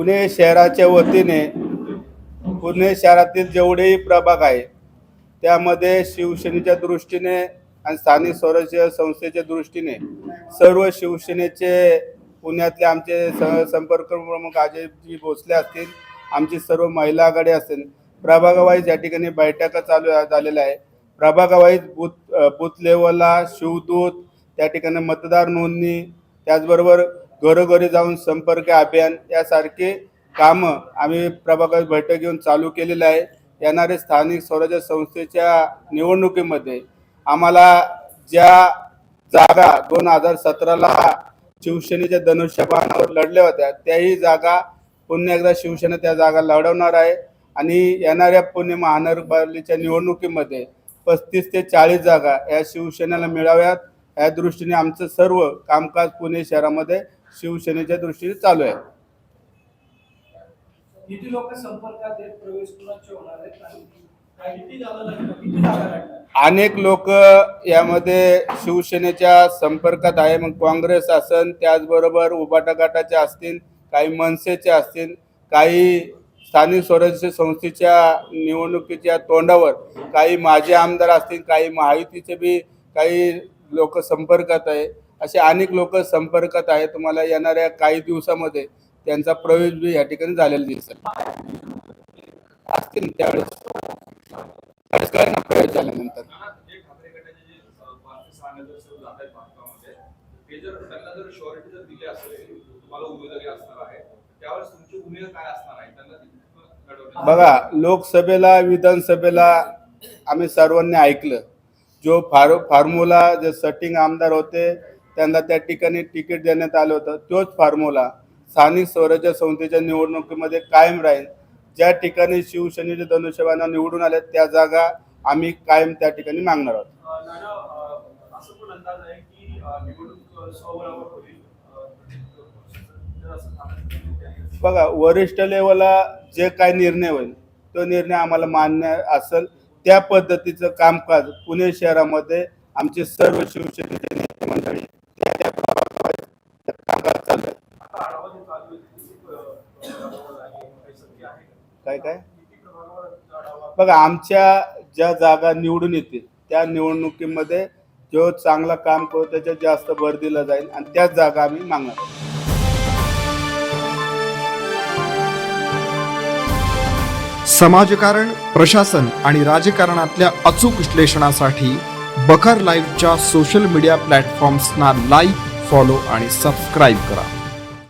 पुणे शहराच्या वतीने पुणे शहरातील जेवढेही प्रभाग आहे त्यामध्ये शिवसेनेच्या दृष्टीने आणि स्थानिक स्वराज्य संस्थेच्या दृष्टीने सर्व शिवसेनेचे पुण्यातले आमचे स संपर्क प्रमुख अजयजी भोसले असतील आमची सर्व महिला आघाडी असतील प्रभागावाईज या ठिकाणी बैठका चालू झालेल्या आहे प्रभागावाईज बूथ बूथ लेवलला शिवदूत त्या ठिकाणी मतदार नोंदणी त्याचबरोबर घरोघरी जाऊन संपर्क अभियान यासारखे कामं आम्ही प्रभाकर बैठक घेऊन चालू केलेलं आहे. येणारे स्थानिक स्वराज्य संस्थेच्या निवडणुकीमध्ये आम्हाला ज्या जागा दोन हजार सतराला शिवसेनेच्या धनुष्यबाणावर लढल्या होत्या त्याही जागा पुन्हा एकदा शिवसेना त्या जागा लढवणार आहे. आणि येणाऱ्या पुणे महानगरपालिकेच्या निवडणुकीमध्ये पस्तीस ते चाळीस जागा या शिवसेनेला मिळाव्यात. या दृष्टीने आमचं सर्व कामकाज पुणे शहरामध्ये शिवसेनेच्या दृष्टीने चालू आहे. किती लोक संपर्कात आहेत? प्रवेश कुणाचे होणार आहेत? आणि काय किती जागा लागणार किती जागा लागणार? अनेक लोक यामध्ये शिवसेनेच्या संपर्कात आहे. मग काँग्रेस असन त्याचबरोबर उबाटा गटाचे असतील काही मनसेचे असतील काही स्थानिक स्वराज्य संस्थेच्या निवडणुकीच्या तोंडावर काही माजी आमदार असतील काही महायुतीचे बी काही लोक संपर्कात आहे. असे अनेक लोक संपर्कात आहे तुम्हाला येणाऱ्या काही दिवसामध्ये त्यांचा प्रवेश बी या ठिकाणी झालेला दिसेल. असतील त्यावेळेस. त्यावेळेस प्रवेश झाल्यानंतर. बघा लोकसभेला विधानसभेला आम्ही सर्वांनी ऐकलं. जो फार फॉर्म्युला जे सटिंग आमदार होते त्यांना त्या ठिकाणी तिकीट देण्यात आलं होतं. तोच फॉर्म्युला स्थानिक स्वराज्य संस्थेच्या निवडणुकीमध्ये कायम राहील. ज्या ठिकाणी शिवसेनेचे धनुष्यबाणा निवडून आले त्या जागा आम्ही कायम त्या ठिकाणी मागणार आहोत. बघा वरिष्ठ लेवलला जे काय निर्णय होईल तो निर्णय आम्हाला मान्य असेल. त्या पद्धतीचं कामकाज पुणे शहरामध्ये आमचे सर्व शिवसेनेचे नेते मंडळी त्या त्या प्रभागावर ते कामकाज चालू आहे आता आढावा जे चालू आहे किती अं, प्रभागावर आहे काही संख्या आहे का? काय काय बघा आमच्या ज्या जागा निवडून येतील त्या निवडणुकीमध्ये जो चांगला काम करतो त्याच्यात जास्त भर दिला जाईल आणि त्याच जागा आम्ही मागणार आहोत. समाजकारण प्रशासन आणि राजकारणातल्या अचूक विश्लेषणासाठी बखर लाईव्हच्या सोशल मीडिया प्लॅटफॉर्म्सना लाईक फॉलो आणि सबस्क्राईब करा